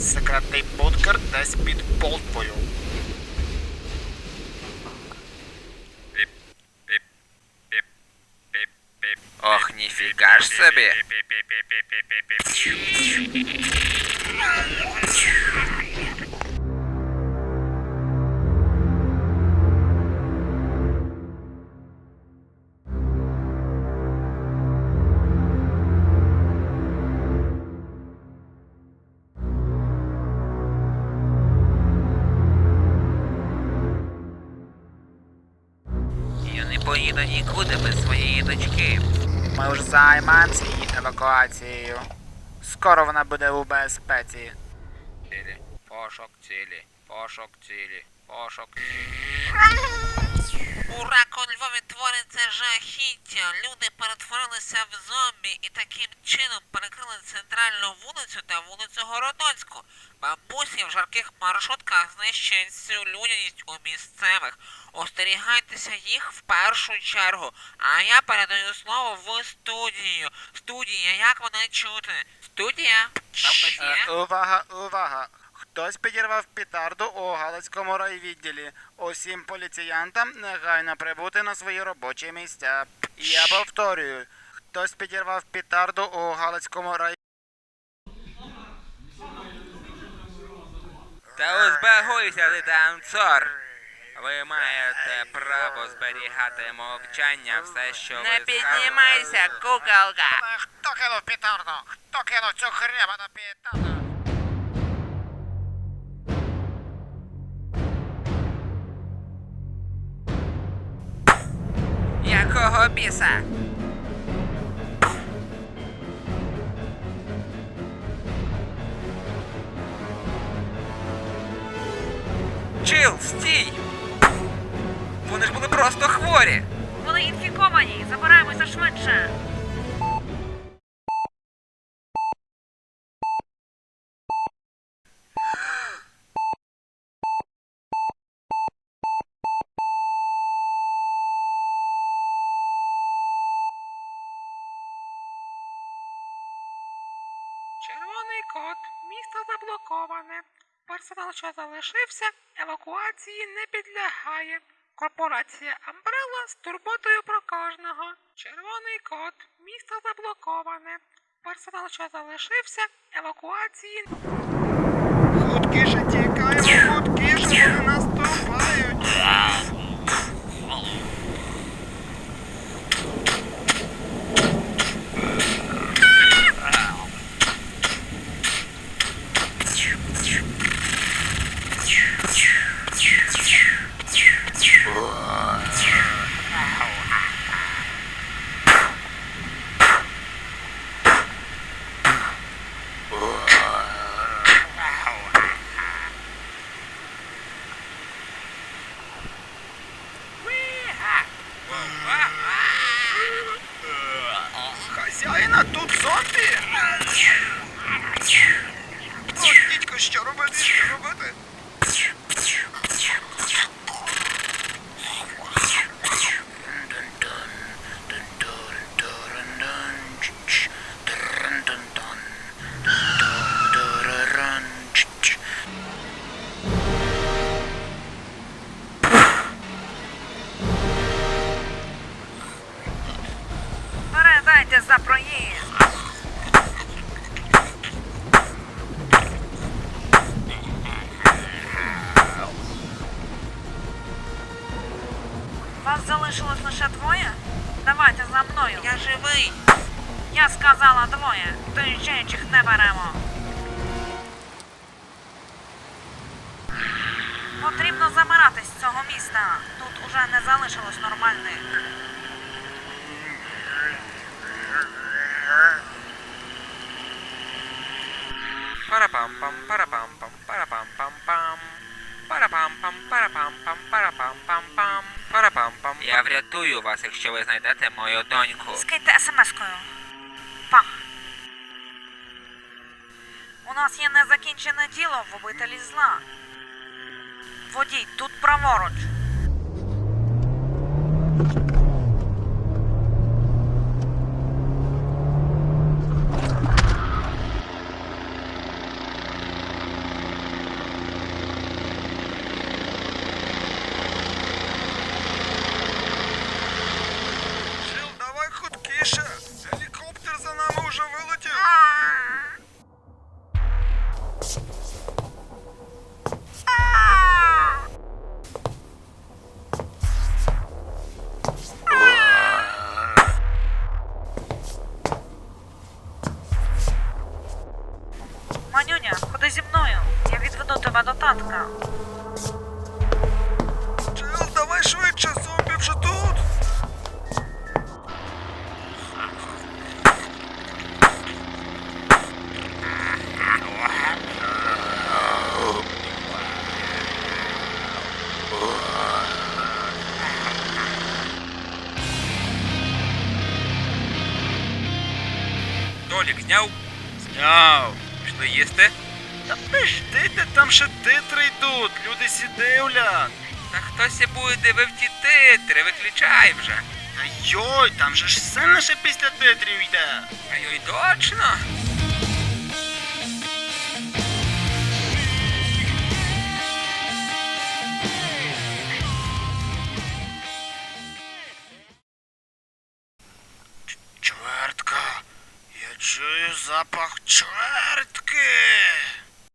Секретний бункер десь під Болтвою. Піп, піп, піп, піп, піп. Ох, ніфіга ж собі. поїду нікуди без своєї дочки. Ми вже займаємося її евакуацією. Скоро вона буде у безпеці. Цілі, пошук цілі, пошук цілі, пошук. У раку Львові твориться жахіття. Люди перетворилися в зомбі і таким чином перекрили центральну вулицю та вулицю Городоцьку. Бабусі в жарких маршрутках знищують всю людяність у місцевих. Остерігайтеся їх в першу чергу. А я передаю слово в студію. Студія, як мене чути? Студія? Там хтось є? Е, увага, увага! Хтось підірвав петарду у Галицькому райвідділі. Усім поліціянтам негайно прибути на свої робочі місця. Я повторюю, хтось підірвав петарду у Галицькому рай... Та узбагуйся ти танцор. Ви маєте право зберігати мовчання все, що ви Не піднімайся, куколка! Хто кинув петарду? Хто кинув цю хребану петарду? Якого біса? Чил, стій! Вони ж були просто хворі! Вони інфіковані, забираємося швидше. Червоний код. Місто заблоковане. Персонал, що залишився, евакуації не підлягає. Корпорація Амбрелла з турботою про кожного. Червоний код. Місто заблоковане. Персонал, що залишився, евакуації Худкіше тікаємо, худкіше вони наступають. Хазяїна, тут зомбі! О, дідько, що робити, що робити? Передайте за проїзд. Вас залишилось лише двоє? Давайте за мною. Я живий. Я сказала двоє. Доїжджаючих не беремо. Потрібно забиратись з цього міста. Тут уже не залишилось нормальних. Парапам-пам, парапам-пам, парапам-пам-пам. Парапам-пам, парапам-пам, парапам-пам-пам. Парапам-пам. Я врятую вас, якщо ви знайдете мою доньку. Скиньте смс-кою. Па. У нас є незакінчене діло в обителі зла. Водій, тут праворуч. Зі мною. Я відведу тебе до татка. Джил, давай швидше, зомбі вже тут. Толік зняв, Зняв. пішли їсти. Та пиздите, там ще титри йдуть, люди сі дивлять. Та хтось і буде дивив ті титри, виключай вже. Та йой, там же ж все наше після титрів йде. А й точно. Чвертка. Я чую запах чвертки.